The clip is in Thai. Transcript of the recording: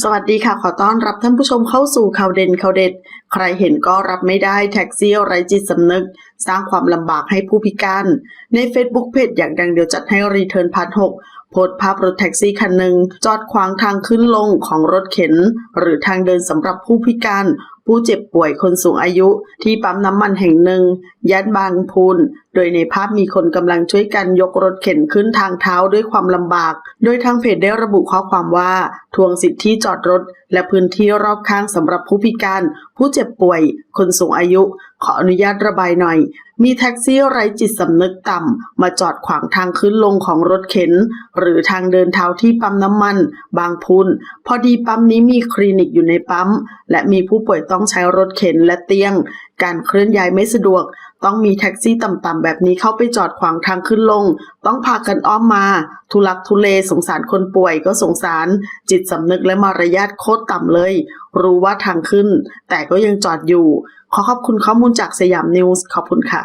สวัสดีค่ะ ขอต้อนรับท่านผู้ชมเข้าสู่ข่าวเด่นข่าวเด็ด ใครเห็นก็รับไม่ได้แท็กซี่ไร้จิตสำนึก สร้างความลำบากให้ผู้พิการ ใน Facebook เพจอยากดังเดียวจัดให้รีเทิร์นพาร์ทหกโพสภาพรถแท็กซี่คันหนึ่งจอดขวางทางขึ้นลงของรถเข็น หรือทางเดินสำหรับผู้พิการ ผู้เจ็บป่วยคนสูงอายุที่ปั๊มน้ำมันแห่งหนึ่งย่านบางพูน โดยในภาพมีคนกำลังช่วยกันยกรถเข็นขึ้นทางเท้าด้วยความลำบาก โดยทางเพจได้ระบุข้อความว่า ทวงสิทธิจอดรถ และพื้นที่รอบข้างสำหรับผู้พิการ ผู้เจ็บป่วย คนสูงอายุ ขออนุญาตระบายหน่อย มีแท็กซี่ไร้จิตสำนึกต่ำมาจอดขวางทางขึ้นลงของรถเข็น หรือทางเดินเท้าที่ปั๊มน้ำมัน บางพูนพอดีปั๊มนี้มีคลินิกอยู่ในปั๊ม และมีผู้ป่วยต้องใช้รถเข็นและเตียง การเคลื่อนย้ายไม่สะดวก ต้องมีแท็กซี่ต่ำๆแบบนี้เข้าไปจอดขวางทางขึ้นลง ต้องพากันอ้อมมา ทุลักทุเลสงสารคนป่วยก็สงสาร จิตสำนึกและมารยาทโคตรต่ำเลย รู้ว่าทางขึ้น แต่ก็ยังจอดอยู่ ขอขอบคุณข้อมูลจากสยามนิวส์ขอบคุณค่ะ